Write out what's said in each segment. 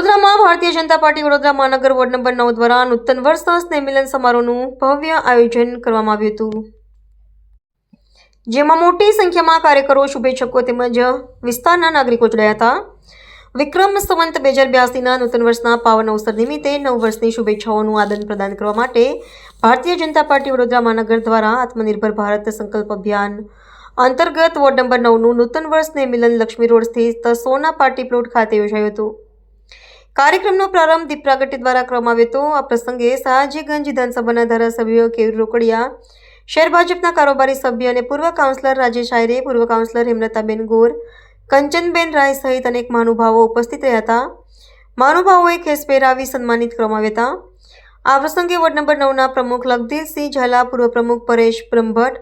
વડોદરામાં ભારતીય જનતા પાર્ટી વડોદરા મહાનગર ward number નવ દ્વારા નૂતન વર્ષના સ્નેહમિલન સમારોહનું ભવ્ય આયોજન કરવામાં આવ્યું હતું. જેમાં મોટી સંખ્યામાં કાર્યકરો, શુભેચ્છકો તેમજ વિસ્તારના નાગરિકો જોડાયા હતા. વિક્રમ સંવંત બે હજાર બ્યાસીના નૂતન વર્ષના પાવન અવસર નિમિત્તે નવ વર્ષની શુભેચ્છાઓનું આદાન પ્રદાન કરવા માટે ભારતીય જનતા પાર્ટી વડોદરા મહાનગર દ્વારા આત્મનિર્ભર ભારત સંકલ્પ અભિયાન અંતર્ગત વોર્ડ નંબર નવનું નૂતન વર્ષને મિલન લક્ષ્મી રોડ સ્થિત સોના પાર્ટી પ્લોટ ખાતે યોજાયું હતું. કાર્યક્રમનો પ્રારંભ દીપ પ્રાગટ્ય દ્વારા કરવામાં આવ્યો હતો. આ પ્રસંગે સહાજીગંજ વિધાનસભાના ધારાસભ્ય કેવી રોકડિયા, શહેર ભાજપના કારોબારી સભ્ય અને પૂર્વ કાઉન્સિલર રાજેશ આયરે, પૂર્વ કાઉન્સિલર હેમલતાબેન ગોર, કંચનબેન રાય સહિત અનેક મહાનુભાવો ઉપસ્થિત રહ્યા હતા. મહાનુભાવોએ ખેસ પહેરાવી સન્માનિત કરવામાં આવ્યા હતા. આ પ્રસંગે વોર્ડ નંબર નવના પ્રમુખ લખધીરસિંહ ઝાલા, પૂર્વ પ્રમુખ પરેશ બ્રહ્મભટ્ટ,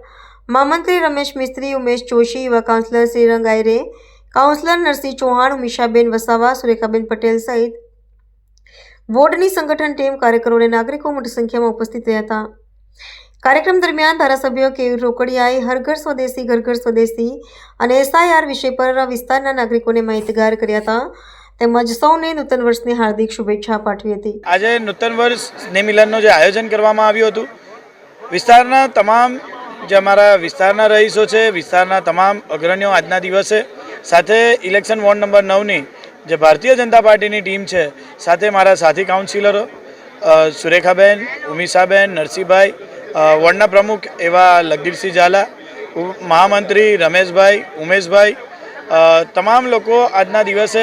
મહામંત્રી રમેશ મિસ્ત્રી ઉમેશ જોશી, યુવા કાઉન્સિલર શ્રીરંગ આયરે કાઉન્સિલર નરસિંહ ચૌહાણ ઉમિશાબેન વસાવા, સુરેખાબેન પટેલ સહિત વોર્ડની સંગઠન ટીમ કાર્યકરો અને નાગરિકો મોટી સંખ્યામાં ઉપસ્થિત રહ્યા હતા. કાર્યક્રમ દરમિયાન ધારાસભ્ય કે. રોકડિયાએ હરઘર સ્વદેશી, ઘર ઘર સ્વદેશી અને એસઆઈઆર વિષય પર વિસ્તારના નાગરિકોને માહિતગાર કર્યા હતા. તેમજ સૌને નૂતન વર્ષની હાર્દિક શુભેચ્છા પાઠવી હતી. આજે નૂતન વર્ષ સ્નેહ મિલનનું જે આયોજન કરવામાં આવ્યું હતું, વિસ્તારના તમામ જે અમારા વિસ્તારના રહીશો છે, વિસ્તારના તમામ અગ્રણીઓ આજના દિવસે સાથે ઇલેક્શન વોર્ડ નંબર નવની જે ભારતીય જનતા પાર્ટીની ટીમ છે, સાથે મારા સાથી કાઉન્સિલરો સુરેખાબેન ઉમિશાબેન નરસિંહભાઈ વોર્ડના પ્રમુખ એવા લગદીરસિંહ ઝાલા મહામંત્રી રમેશભાઈ, ઉમેશભાઈ તમામ લોકો આજના દિવસે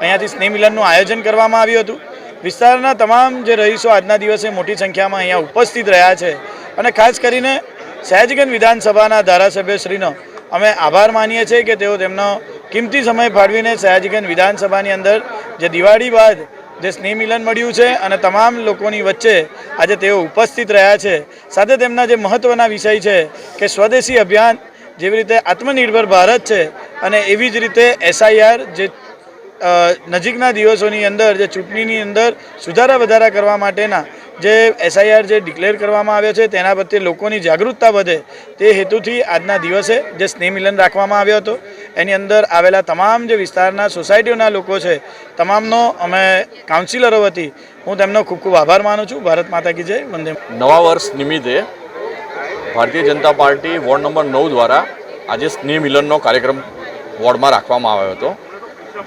અહીંયાથી સ્નેહ મિલનનું આયોજન કરવામાં આવ્યું હતું. વિસ્તારના તમામ જે રહીશો આજના દિવસે મોટી સંખ્યામાં અહીંયા ઉપસ્થિત રહ્યા છે. અને ખાસ કરીને સહેજગંજ વિધાનસભાના ધારાસભ્યશ્રીનો અમે આભાર માનીએ છીએ કે તેઓ તેમનો કિંમતી સમય ફાળવીને સયાજીગંજ વિધાનસભાની અંદર જે દિવાળી બાદ જે સ્નેહ મિલન મળ્યું છે અને તમામ લોકોની વચ્ચે આજે તેઓ ઉપસ્થિત રહ્યા છે, સાથે તેમના જે મહત્ત્વના વિષય છે કે સ્વદેશી અભિયાન જેવી રીતે આત્મનિર્ભર ભારત છે અને એવી જ રીતે એસઆઈઆર જે નજીકના દિવસોની અંદર, જે ચૂંટણીની અંદર સુધારા વધારા કરવા માટેના જે એસઆઈઆર જે ડિક્લેર કરવામાં આવ્યો છે, તેના પ્રત્યે લોકોની જાગૃતતા વધે તે હેતુથી આજના દિવસે જે સ્નેહ મિલન રાખવામાં આવ્યો હતો, એની અંદર આવેલા તમામ જે વિસ્તારના સોસાયટીઓના લોકો છે, તમામનો અમે કાઉન્સિલરો વતી હું તેમનો ખૂબ ખૂબ આભાર માનું છું. ભારત માતા કી જય, વંદે નવા વર્ષ નિમિત્તે Bharatiya Janata party ward number નવ દ્વારા આજે સ્નેહ મિલનનો કાર્યક્રમ વોર્ડમાં રાખવામાં આવ્યો હતો.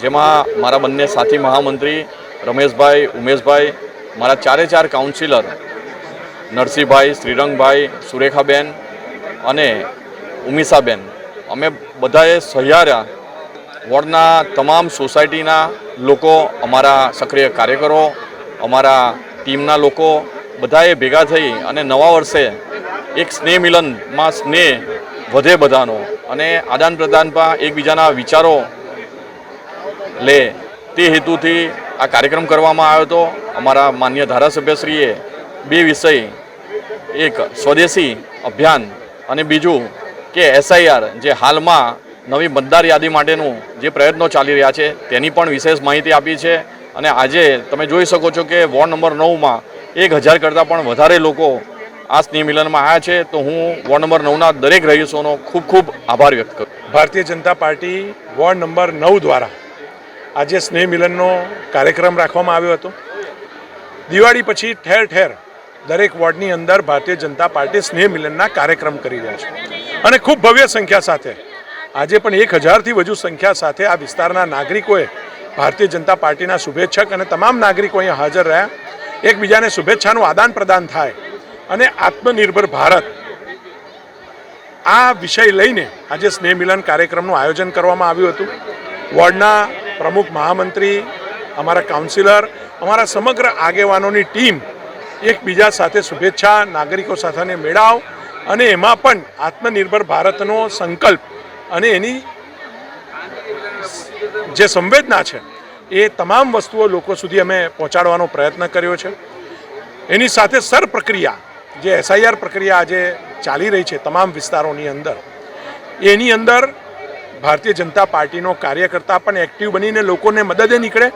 જેમાં મારા બંને સાથી મહામંત્રી રમેશભાઈ, ઉમેશભાઈ મારા ચારે ચાર કાઉન્સિલર નરસિંહભાઈ, શ્રીરંગભાઈ, સુરેખાબેન અને ઉમિશાબેન અમે બધાએ સહિયારા વોર્ડના તમામ સોસાયટીના લોકો, અમારા સક્રિય કાર્યકરો, અમારા ટીમના લોકો બધાએ ભેગા થઈ અને નવા વર્ષે એક સ્નેહ મિલનમાં સ્નેહ વધે બધાનો અને આદાન પ્રદાનમાં એકબીજાના વિચારો લે. તે હેતુથી આ કાર્યક્રમ કરવામાં આવ્યો હતો. અમારા માન્ય ધારાસભ્યશ્રીએ બે વિષય, એક સ્વદેશી અભિયાન અને બીજું કે એસઆઈઆર, જે હાલમાં નવી મતદાર યાદી માટેનું જે પ્રયત્નો ચાલી રહ્યા છે, તેની પણ વિશેષ માહિતી આપી છે. અને આજે તમે જોઈ શકો છો કે વોર્ડ નંબર નવમાં એક હજાર કરતાં પણ વધારે લોકો આ સ્નેહ મિલનમાં આવ્યા છે. તો હું વોર્ડ નંબર નવના દરેક રહીશોનો ખૂબ ખૂબ આભાર વ્યક્ત કરું Bharatiya Janata party ward number નવ દ્વારા આજે સ્નેહ મિલનનો કાર્યક્રમ રાખવામાં આવ્યો હતો. દિવાળી પછી ઠેર ઠેર દરેક વોર્ડની અંદર ભારતીય જનતા પાર્ટી સ્નેહ મિલનના કાર્યક્રમ કરી રહ્યા છે. અને ખૂબ ભવ્ય સંખ્યા સાથે, આજે પણ એક હજારથી વધુ સંખ્યા સાથે આ વિસ્તારના નાગરિકોએ ભારતીય જનતા પાર્ટીના શુભેચ્છક અને તમામ નાગરિકો અહીંયા હાજર રહ્યા. એકબીજાને શુભેચ્છાનું આદાન પ્રદાન થાય અને આત્મનિર્ભર ભારત. આ વિષય લઈને આજે સ્નેહ મિલન કાર્યક્રમનું આયોજન કરવામાં આવ્યું હતું. વોર્ડના પ્રમુખ મહામંત્રી, અમારા કાઉન્સિલર, અમારા સમગ્ર આગેવાનોની ટીમ એકબીજા સાથે શુભેચ્છા, નાગરિકો સાથેને મેળાવ અને એમાં પણ આત્મનિર્ભર ભારતનો સંકલ્પ અને એની જે સંવેદના છે, એ તમામ વસ્તુઓ લોકો સુધી અમે પહોંચાડવાનો પ્રયત્ન કર્યો છે. એની સાથે સર પ્રક્રિયા જે એસઆઈઆર પ્રક્રિયા આજે ચાલી રહી છે તમામ વિસ્તારોની અંદર, એની અંદર ભારતીય જનતા પાર્ટીનો કાર્યકર્તા પણ એક્ટિવ બનીને લોકોને મદદે નીકળે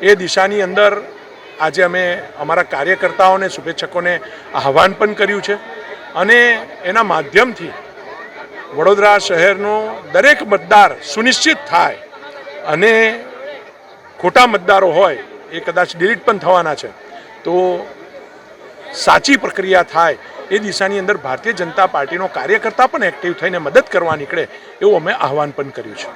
એ દિશાની અંદર આજે અમે અમારા કાર્યકર્તાઓને, શુભેચ્છકોને આહવાન પણ કર્યું છે. અને એના માધ્યમથી વડોદરા શહેરનો દરેક મતદાર સુનિશ્ચિત થાય અને ખોટા મતદારો હોય એ કદાચ ડિલીટ પણ થવાના છે. તો સાચી પ્રક્રિયા થાય એ દિશાની અંદર ભારતીય જનતા પાર્ટીનો કાર્યકર્તા પણ એક્ટિવ થઈને મદદ કરવા નીકળે એવું અમે આહવાન પણ કર્યું છે.